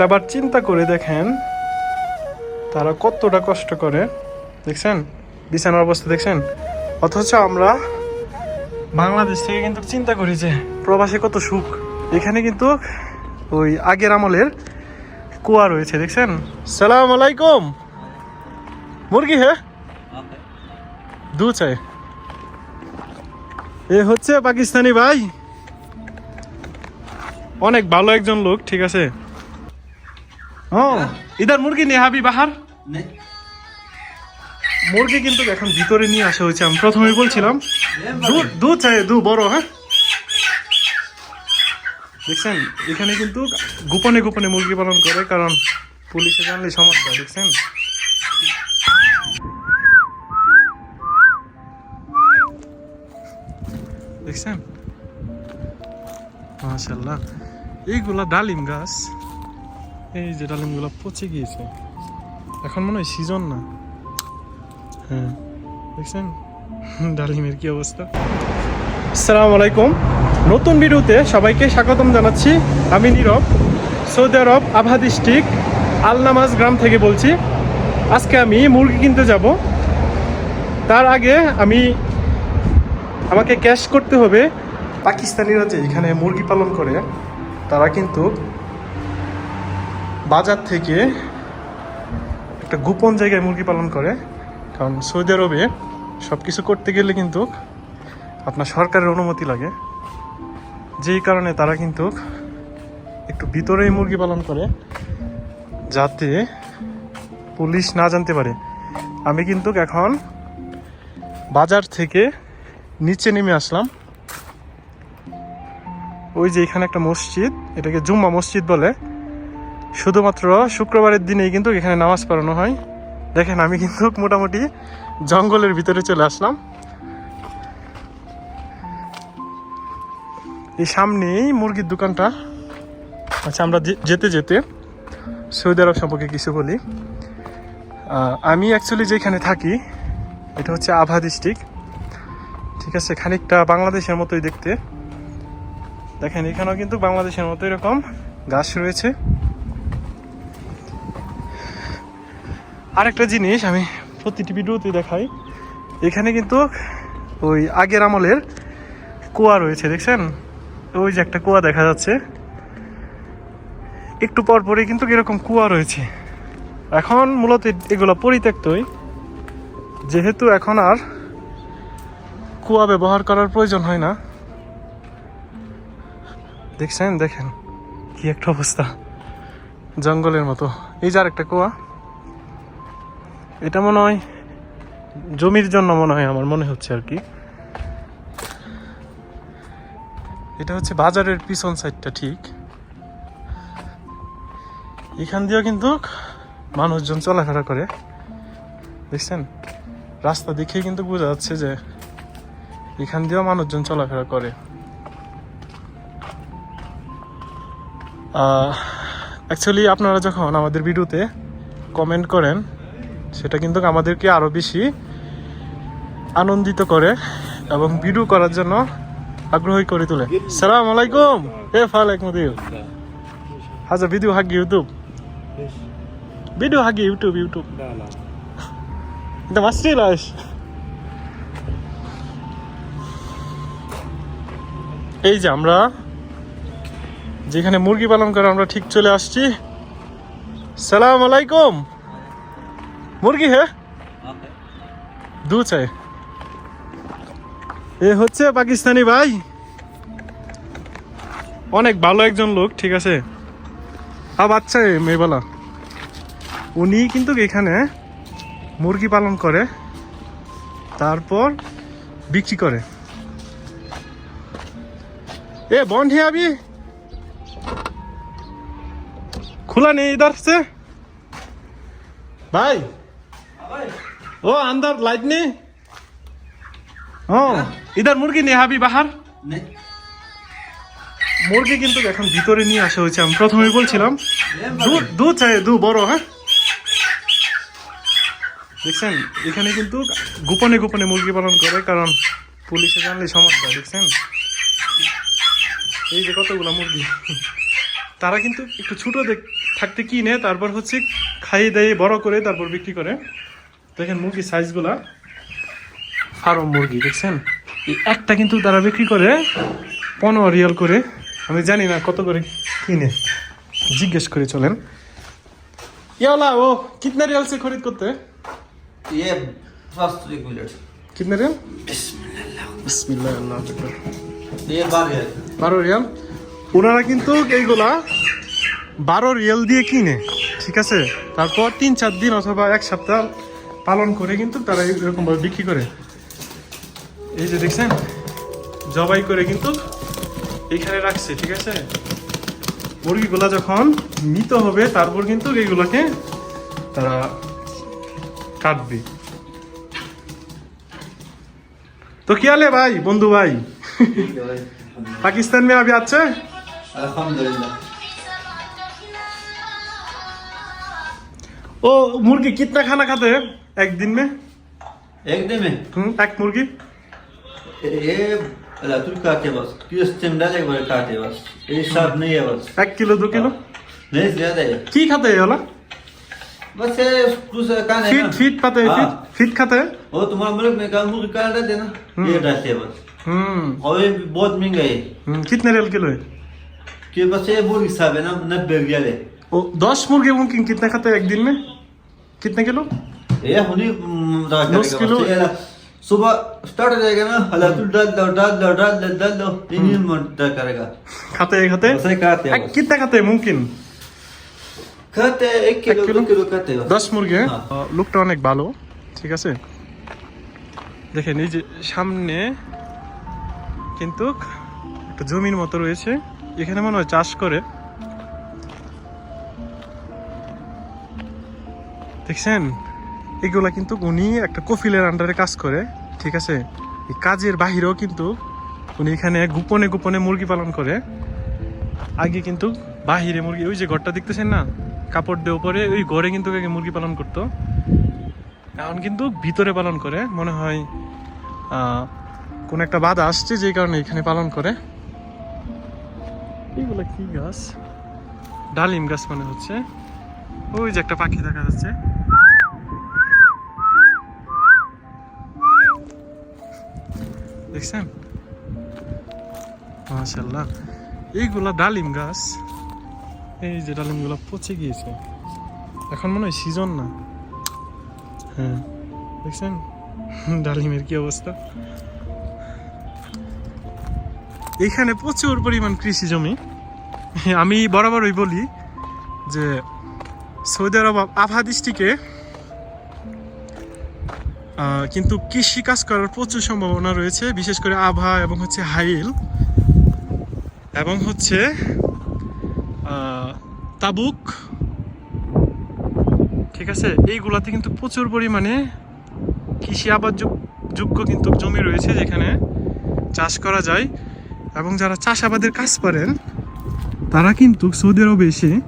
আবার চিন্তা করে দেখেন, তারা কতটা কষ্ট করে, দেখছেন? বিছানার অবস্থা দেখছেন? অথচ আমরা বাংলাদেশ থেকে কিন্তু চিন্তা করি যে, প্রবাসে কত সুখ। এখানে কিন্তু ওই আগের আমলের কুয়া রয়েছে, দেখছেন? সালাম আলাইকুম। মুরগি হ্যাঁ? দু চাই। এ হচ্ছে পাকিস্তানি ভাই। অনেক ভালো একজন লোক, ঠিক আছে? ও ইধার মুরগি নিয়ে হাবি বাহার? মুরগি কিন্তু এখন ভিতরে নিয়ে আসা হয়েছে আমি প্রথমেই বলছিলাম। দু- চাই দু বড় হ্যাঁ? দেখছেন এখানে কিন্তু গোপনে গোপনে মুরগি পালন করে কারণ পুলিশে জানলে সমস্যা দেখছেন? দেখছেন? মাশাল্লাহ এইগুলা ডালিম গাছ। এই যে ডালিমগুলো পচে গিয়েছে। এখন মনে হয় সিজন না। হ্যাঁ দেখছেন? ডালিমের কি অবস্থা? আসসালামু আলাইকুম। নতুন ভিডিওতে সবাইকে স্বাগতম জানাচ্ছি। আমি নীরব, সৌদি আরব আভা ডিস্ট্রিক্ট আলনামাজ গ্রাম থেকে বলছি। আজকে আমি মুরগি কিনতে যাব। তার আগে আমি, আমাকে ক্যাশ করতে হবে। পাকিস্তানিরা যে এখানে মুরগি পালন করে, তারা কিন্তু বাজার থেকে একটা গোপন জায়গায় মুরগি পালন করে। কারণ সৌদি আরবে সব কিছু করতে গেলে কিন্তু আপনার সরকারের অনুমতি লাগে। যেই কারণে তারা কিন্তু একটু ভিতরেই মুরগি পালন করে, যাতে পুলিশ না জানতে পারে। আমি কিন্তু এখন বাজার থেকে নিচে নেমে আসলাম। ওই যে এখানে একটা মসজিদ, এটাকে জুম্মা মসজিদ বলে। শুধুমাত্র শুক্রবারের দিনেই কিন্তু এখানে নামাজ পড়ানো হয়। দেখেন, আমি কিন্তু মোটামুটি জঙ্গলের ভিতরে চলে আসলাম। এই সামনেই মুরগির দোকানটা। আচ্ছা আমরা যেতে যেতে সৌদি আরব সম্পর্কে কিছু বলি। আমি অ্যাকচুয়ালি যেখানে থাকি, এটা হচ্ছে আভা ডিস্ট্রিক্ট ঠিক আছে, খানিকটা বাংলাদেশের মতোই দেখতে। দেখেন, এখানেও কিন্তু বাংলাদেশের মতো এরকম গাছ রয়েছে। আরেকটা জিনিস আমি প্রতিটি ভিডিওতে দেখাই। এখানে কিন্তু ওই আগের আমলের কুয়া রয়েছে, দেখছেন? ওই যে একটা কুয়া দেখা যাচ্ছে। একটু পর পরই কিন্তু এরকম কুয়া রয়েছে। এখন মূলত এগুলো পরিত্যক্তই। যেহেতু এখন আর কুয়া ব্যবহার করার প্রয়োজন হয় না। দেখছেন? দেখেন কি একটা অবস্থা। জঙ্গলের মতো। এই যে আর একটা কুয়া। এটা মনে হয় জমির জন্য মনে হয় আমার মনে হচ্ছে আর কি। এটা হচ্ছে বাজারের পিছন সাইডটা ঠিক। এখান দিয়েও কিন্তু মানুষজন চলাফেরা করে। দেখছেন? রাস্তা দেখে কিন্তু বোঝা যাচ্ছে যে এখান দিয়েও মানুষজন চলাফেরা করে। অ্যাকচুয়ালি আপনারা যখন আমাদের ভিডিওতে কমেন্ট করেন সেটা কিন্তু আমাদেরকে আরও বেশি আনন্দিত করে এবং ভিডিও করার জন্য আগ্রহী করে তোলে। সালাম আলাইকুম। এ ফালাইক মুদির। হাজার ভিডিও হাগি ইউটিউব ভিডিও হাগি ইউটিউব ইউটিউব এটা মাস্টি লাস এই যে আমরা যেখানে মুরগি পালন করে আমরা ঠিক চলে আসছি। সালাম আলাইকুম। মুরগি হ্যাঁ দু চাই এ হচ্ছে পাকিস্তানি ভাই অনেক ভালো একজন লোক ঠিক আছে আ বাচ্চা এ মেয়েবেলা উনি কিন্তু এখানে মুরগি পালন করে তারপর বিক্রি করে এ বন্ধ হে আবি खुला नहीं इधर से भाई ओ अंदर लाइट नहीं ও ইধার মুরগি নিয়ে হাবি বাহার नहीं মুরগি কিন্তু এখন ভিতরে নিয়ে আসা হয়েছে আমি প্রথমেই বলছিলাম দুধ দুধ চাই দু বড় হ্যাঁ দেখছেন এখানে কিন্তু গোপনে গোপনে মুরগি পালন করে কারণ পুলিশে জানলে সমস্যা দেখছেন এই যে কতগুলো মুরগি তারা কিন্তু একটু ছোট দেখ থাকতে কিনে তারপর হচ্ছে খাইয়ে দাইয়ে বড় করে তারপর বিক্রি করে দেখেন মুরগির সাইজগুলা ফার্ম মুরগি দেখছেন এই একটা কিন্তু তারা বিক্রি করে পনেরো রিয়াল করে আমি জানি না কত করে কিনে জিজ্ঞেস করে চলেন ইয়ালা ও কিতনা রিয়াল से खरीद करते हैं ये फर्स्ट एक मिनट कितने रियाल बिस्मिल्लाह अल्लाह अकबर ये बार है বারো রিয়াল ওনারা কিন্তু এইগুলা বারো রিয়াল দিয়ে কিনে ঠিক আছে তারপর তিন চার দিন অথবা এক সপ্তাহ পালন করে কিন্তু তারা এরকমভাবে বিক্রি করে। এই যে দেখছেন জবাই করে কিন্তু এখানে রাখছে ঠিক আছে? মুরগিগুলা যখন মৃত হবে তারপর কিন্তু এইগুলাকে তারা কাটবে। তো কি আলে ভাই বন্ধু ভাই? পাকিস্তান মে আবি আছে? ও মুরগি কিতনা খানা খাতে? एक दिन में? एक दिन में? हम्म, एक मुर्गी? ये अल्लाह तू काटे बस किस टाइम डालेगा बड़े काटे बस? ये सब नहीं है बस। एक किलो दो किलो? नहीं ज़्यादा है। की खाते हैं वाला? बस ये कुछ खाने फीट फीट पाते हैं हाँ। फीट फीट खाते हैं? वो तुम्हारे मुल्क में कहा मुर्गी काट देते ना? ये डालते हैं बस। हम्म। और ये बहुत महँगा है। हम्म, कितने रियल किलो है? कि बस ये मुर्गी साहब है ना नब्बे रियल है। ओ दस मुर्गे मुमकिन कितने खाते हैं एक दिन में? कितने किलो? ये हुनी हम्म, रहा दस करेगा किलो? बस ये ना, सुबह स्टार्ट हो जाएगा ना अल्लाह तू डाल दो डाल दो डाल दो डाल दो तीन ही मिनट तक करेगा खाते हैं खाते बस ये खाते हैं हैं बस। कितने खाते हैं मुमकिन खाते हैं एक किलो किलो? दो किलो खाते हैं बस। দশ মুরগি হ্যাঁ? হ্যাঁ। আহ, লোকটা অনেক ভালো ঠিক আছে দেখেন এই যে সামনে কিন্তু একটা জমির মতো রয়েছে এখানে মনে হয় চাষ করে দেখছেন এগুলা কিন্তু উনি একটা কফিলের আন্ডারে কাজ করে, ঠিক আছে? এই কাজের বাহিরেও কিন্তু উনি এখানে গোপনে গোপনে মুরগি পালন করে। আগে কিন্তু বাহিরে মুরগি, ওই যে ঘরটা দেখতেছেন না? কাপড় দিয়ে উপরে, ওই ঘরে কিন্তু আগে মুরগি পালন করতো। এখন কিন্তু ভিতরে পালন করে, মনে হয় কোন একটা বাধা আসছে যে কারণে এখানে পালন করে। এইগুলো কি গাছ? ডালিম গাছ মনে হচ্ছে। ওই যে একটা পাখি দেখা যাচ্ছে। দেখছেন? মাশাল্লাহ এইগুলা ডালিম গাছ, এই যে ডালিমগুলো পচে গিয়েছে। এখন মনে হয় সিজন না। হ্যাঁ দেখছেন? ডালিমের কি অবস্থা? এখানে প্রচুর পরিমাণ কৃষি জমি। আমি বরাবরই বলি যে সৌদি আরব আভা ডিস্ট্রিক্টে কিন্তু কৃষি কাজ করার প্রচুর সম্ভাবনা রয়েছে, বিশেষ করে আভা এবং হচ্ছে হাইল এবং হচ্ছে তাবুক। ঠিক আছে? এইগুলাতে কিন্তু প্রচুর পরিমাণে কৃষি আবাদ যোগ- যোগ্য কিন্তু জমি রয়েছে যেখানে চাষ করা যায় এবং যারা চাষাবাদের কাজ করেন, তারা কিন্তু সৌদি আরবে এসে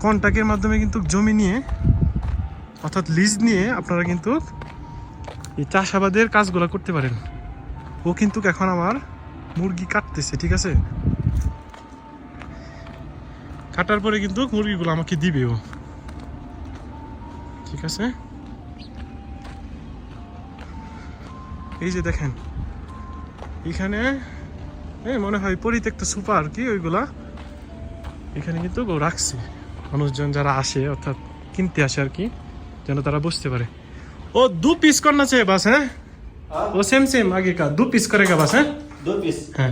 কন্ট্রাক্টের মাধ্যমে কিন্তু জমি নিয়ে, অর্থাৎ লিজ নিয়ে আপনারা কিন্তু এই চাষাবাদের কাজগুলো করতে পারেন। ও কিন্তু এখন আমার মুরগি কাটতেছে, ঠিক আছে? কাটার পরে কিন্তু মুরগিগুলো আমাকে দিবে ও। ঠিক আছে? এই যে দেখেন, এখানে মনে হয় পরিত্যক্ত সুপার কি ওইগুলা। এখানে কিন্তু রাখছে। মানুষজন যারা আসে, অর্থাৎ কিনতে আসে আর কি, যেন তারা বুঝতে পারে। ও দু পিস করনা চাই বাস হ্যাঁ हाँ? वो सेम सेम आगे का दो पीस करेगा बस है दो पीस हाँ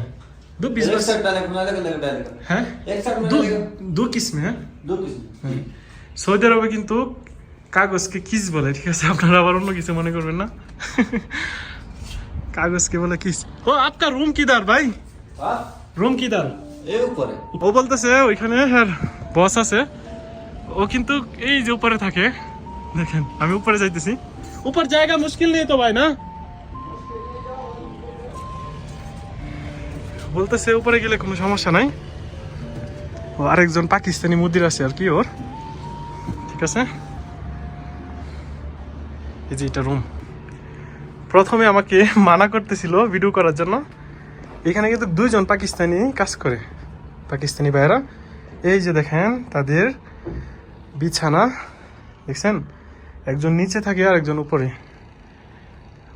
दो पीस एक बस साथ डालेगा बना अलग अलग डालेगा है एक साथ में दो डालेगा दो किस में है दो पीस সৌদি আরবে কিন্তু কাগজকে কিস বলে ঠিক আছে আপনারা আবার অন্য কিছু মনে করবেন না কাগজকে বলে কিস ও আপনার রুম কিদার ভাই हाँ রুম কিদার ये ऊपर है ও বলতেছে ওইখানে হ্যাঁ বস আছে ও কিন্তু এই যে উপরে থাকে দেখেন আমি উপরে যাইতেছি উপর জায়গা মুশকিল নেই তো ভাই, না? বলতেছে উপরে গেলে কোনো সমস্যা নাই। ও, আরেকজন পাকিস্তানি মুদির আছে আর কি ওর। ঠিক আছে? এই যে এটা রুম প্রথমে আমাকে মানা করতেছিল ভিডিও করার জন্য। এখানে কিন্তু দুইজন পাকিস্তানি কাজ করে। পাকিস্তানি ভাইয়েরা। এই যে দেখেন তাদের বিছানা, দেখছেন? একজন নিচে থাকে আর একজন উপরে।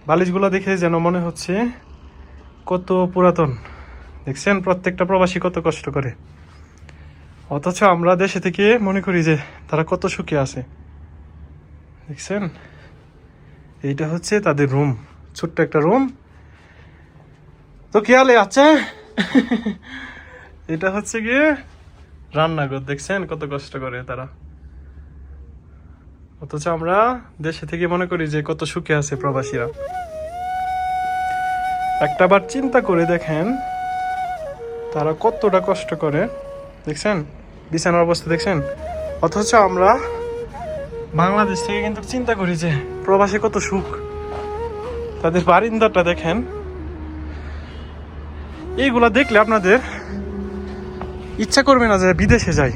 বালিশগুলো দেখে যেন মনে হচ্ছে কত পুরাতন। দেখছেন, প্রত্যেকটা প্রবাসী কত কষ্ট করে। অথচ আমরা দেশে থেকে মনে করি যে তারা কত সুখে আছে। দেখছেন? এইটা হচ্ছে তাদের রুম, ছোট্ট একটা রুম। তো খেয়ালে আছে? এটা হচ্ছে গিয়ে রান্নাঘর, দেখছেন? কত কষ্ট করে তারা। অথচ আমরা দেশে থেকে মনে করি যে কত সুখে আছে প্রবাসীরা। একটা বার চিন্তা করে দেখেন, তারা কতটা কষ্ট করে। দেখছেন? বিছানার অবস্থা দেখছেন? অথচ আমরা বাংলাদেশ থেকে কিন্তু চিন্তা করি যে প্রবাসে কত সুখ। তাদের বারিন্দাটা দেখেন। এইগুলা দেখলে আপনাদের ইচ্ছা করবে না যে বিদেশে যাই।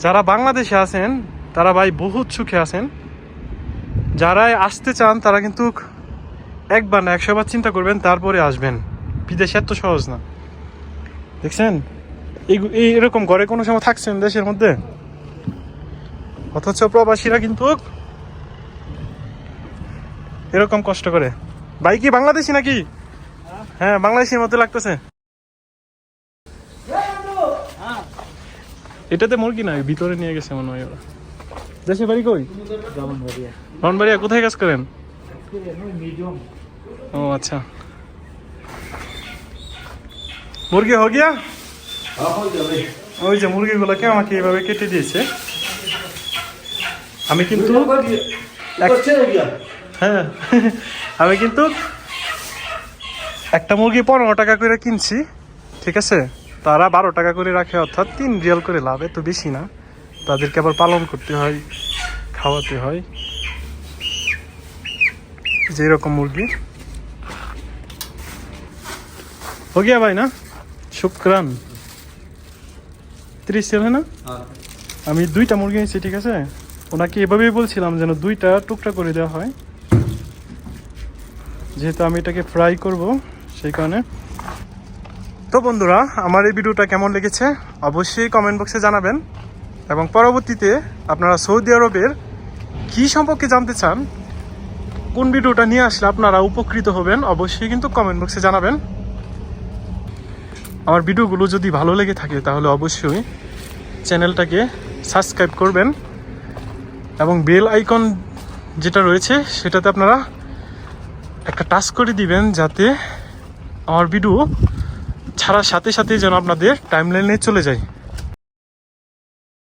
যারা বাংলাদেশে আছেন তারা ভাই বহুত সুখে আছেন। যারাই আসতে চান, তারা কিন্তু একবার না একশো বার চিন্তা করবেন, তারপরে আসবেন। বিদেশ এত সহজ না। দেখছেন? এই এরকম ঘরে কোনো সময় থাকছেন দেশের মধ্যে? অথচ প্রবাসীরা কিন্তু এরকম কষ্ট করে। ভাই কি বাংলাদেশি নাকি? হ্যাঁ বাংলাদেশের মতো লাগতেছে। এটাতে মুরগি নাই, ভিতরে নিয়ে গেছে মনে হয় ওরা। দেশে বাড়ি কই? ব্রাহ্মণবাড়িয়া কোথায় কাজ করেন? ও আচ্ছা। মুরগি হো গিয়া? ওই যে মুরগিগুলোকে আমাকে এইভাবে কেটে দিয়েছে। আমি কিন্তু হ্যাঁ আমি কিন্তু একটা মুরগি পনেরো টাকা করে কিনছি, ঠিক আছে? তারা বারো টাকা করে রাখে, অর্থাৎ তিন রিয়াল করে লাভ, এত বেশি না। তাদেরকে আবার পালন করতে হয় খাওয়াতে হয় যে এরকম মুরগি हो गया भाई ना শুক্রান তিরিশ ছিল না আমি দুইটা মুরগি নিয়েছি ঠিক আছে ওনাকে এভাবেই বলছিলাম যেন দুইটা টুকরা করে দেওয়া হয় যেহেতু আমি এটাকে ফ্রাই করব সেই কারণে তো বন্ধুরা আমার এই ভিডিওটা কেমন লেগেছে অবশ্যই কমেন্ট বক্সে জানাবেন এবং পরবর্তীতে আপনারা সৌদি আরবের কি সম্পর্কে জানতে চান, কোন ভিডিওটা নিয়ে আসলে আপনারা উপকৃত হবেন, অবশ্যই কিন্তু কমেন্ট বক্সে জানাবেন। আমার ভিডিওগুলো যদি ভালো লেগে থাকে, তাহলে অবশ্যই চ্যানেলটাকে সাবস্ক্রাইব করবেন এবং বেল আইকন যেটা রয়েছে, সেটাতে আপনারা একটা টাচ করে দিবেন, যাতে আমার ভিডিও ছাড়ার সাথে সাথে যেন আপনাদের টাইমলাইনে চলে যায়।